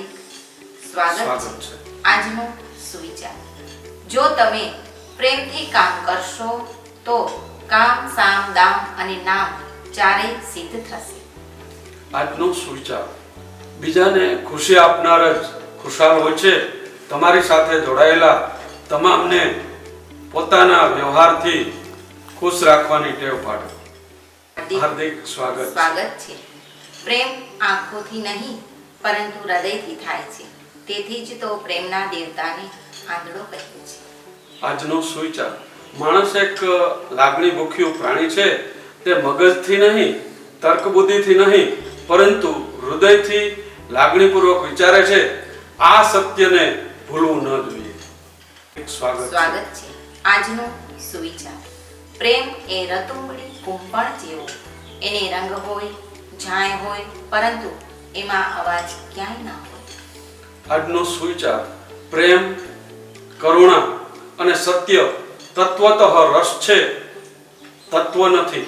સ્વાગત છે. આજનો સુવિચાર. જો તમે પ્રેમથી કામ કરશો તો કામ સામ દામ અને નામ ચારે સિદ્ધ થશે. આજનો સુવિચાર. બીજાને ખુશી આપનાર જ ખુશાલ હોય છે. તમારી સાથે જોડાયેલા તમામને પોતાના વ્યવહારથી ખુશ રાખવાની ટેવ પાડો. હાર્દિક સ્વાગત. સ્વાગત છે. પ્રેમ આંખોથી નહીં પરંતુ હૃદયથી થાય છે. તેથી જ તો પ્રેમના દેવતાને આંધળો કહે છે. આજનો સુવિચાર માણસ એક લાગણી ભૂખ્યું પ્રાણી છે. તે મગજથી નહીં તર્ક બુદ્ધિથી નહીં પરંતુ હૃદયથી લાગણીપૂર્વક વિચારે છે આ સત્યને ભૂલવું ન જોઈએ. સ્વાગત. સ્વાગત છે. આજનો સુવિચાર પ્રેમ એ રતુંબડી કુંભણ જેવો. એને રંગ હોય જાય હોય પરંતુ એમાં અવાજ ક્યાંય ના હોય. આજનો સુવિચાર પ્રેમ, કરુણા અને સત્ય તત્વતઃ રસ છે. તત્વ નથી.